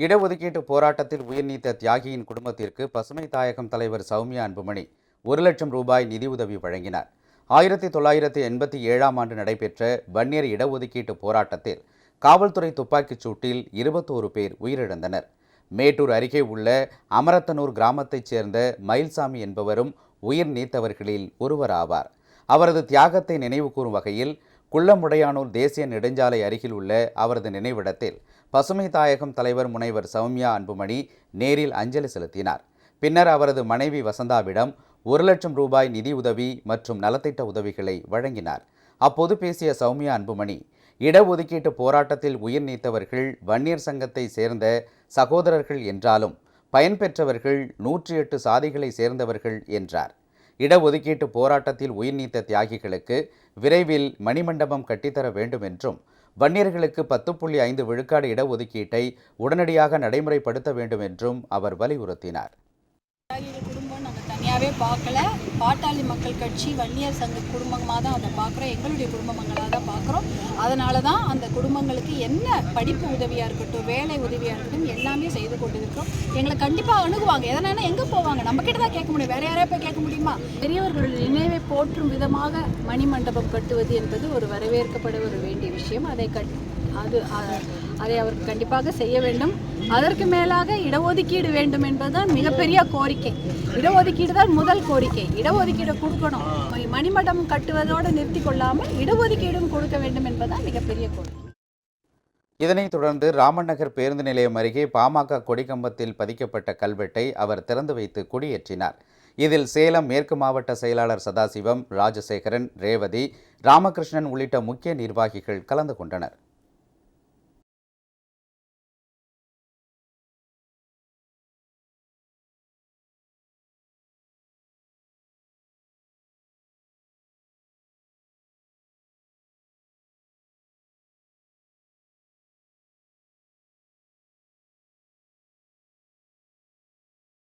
இடஒதுக்கீட்டு போராட்டத்தில் உயிர் நீத்த தியாகியின் குடும்பத்திற்கு பசுமை தாயகம் தலைவர் சௌமியா அன்புமணி ஒரு லட்சம் ரூபாய் நிதியுதவி வழங்கினார். ஆயிரத்தி தொள்ளாயிரத்தி எண்பத்தி ஏழாம் ஆண்டு நடைபெற்ற வன்னியர் இடஒதுக்கீட்டு போராட்டத்தில் காவல்துறை துப்பாக்கிச் சூட்டில் இருபத்தோரு பேர் உயிரிழந்தனர். மேட்டூர் அருகே உள்ள அமரத்தனூர் கிராமத்தைச் சேர்ந்த மயில்சாமி என்பவரும் உயிர் நீத்தவர்களில் ஒருவர் ஆவார் அவரது தியாகத்தை நினைவு கூறும் வகையில் குள்ளமுடையானூர் தேசிய நெடுஞ்சாலை அருகில் உள்ள அவரது நினைவிடத்தில் பசுமை தாயகம் தலைவர் முனைவர் சௌமியா அன்புமணி நேரில் அஞ்சலி செலுத்தினார். பின்னர் அவரது மனைவி வசந்தாவிடம் ஒரு லட்சம் ரூபாய் நிதி உதவி மற்றும் நலத்திட்ட உதவிகளை வழங்கினார். அப்போது பேசிய சௌமியா அன்புமணி இடஒதுக்கீட்டு போராட்டத்தில் உயிர் நீத்தவர்கள் வன்னியர் சங்கத்தை சேர்ந்த சகோதரர்கள் என்றாலும் பயன்பெற்றவர்கள் நூற்றி எட்டு சாதிகளை சேர்ந்தவர்கள் என்றார். இடஒதுக்கீட்டு போராட்டத்தில் உயிர் நீத்த தியாகிகளுக்கு விரைவில் மணிமண்டபம் கட்டித்தர வேண்டும் என்றும் வன்னியர்களுக்கு பத்து புள்ளி ஐந்து விழுக்காடு இடஒதுக்கீட்டை உடனடியாக நடைமுறைப்படுத்த வேண்டும் என்றும் அவர் வலியுறுத்தினார். தனியாகவே பார்க்கல. பாட்டாளி மக்கள் கட்சி வன்னியர் சங்க குடும்பமாக தான் அதை பார்க்குறோம். எங்களுடைய குடும்பங்களாக தான் பார்க்குறோம். அதனால தான் அந்த குடும்பங்களுக்கு என்ன படிப்பு உதவியாக இருக்கட்டும் வேலை உதவியாக இருக்கட்டும் எல்லாமே செய்து கொண்டு இருக்கிறோம் எங்களை கண்டிப்பாக அணுகுவாங்க. எதனால எங்கே போவாங்க? நம்மக்கிட்ட தான் கேட்க முடியும். வேற யாரையா போய் கேட்க முடியுமா? பெரியவர்கள் நினைவை போற்றும் விதமாக மணிமண்டபம் கட்டுவது என்பது ஒரு வரவேற்கப்பட ஒரு வேண்டிய விஷயம். அதை கட் அது அதை அவர் கண்டிப்பாக செய்ய வேண்டும். அதற்கு மேலாக இடஒதுக்கீடு வேண்டும் என்பதுதான் மிகப்பெரிய கோரிக்கை. இடஒதுக்கீடு தான் முதல் கோரிக்கை. இடஒதுக்கீடு கொடுக்கணும். மணிமடம் கட்டுவதோடு நிறுத்தி கொள்ளாமல் இடஒதுக்கீடும் கொடுக்க வேண்டும் என்பதுதான் மிகப்பெரிய கோரிக்கை. இதனைத் தொடர்ந்து ராமன் நகர் பேருந்து நிலையம் அருகே பாமக கொடிக்கம்பத்தில் பதிக்கப்பட்ட கல்வெட்டை அவர் திறந்து வைத்து கொடியேற்றினார். இதில் சேலம் மேற்கு மாவட்ட செயலாளர் சதாசிவம் ராஜசேகரன் ரேவதி ராமகிருஷ்ணன் உள்ளிட்ட முக்கிய நிர்வாகிகள் கலந்து கொண்டனர்.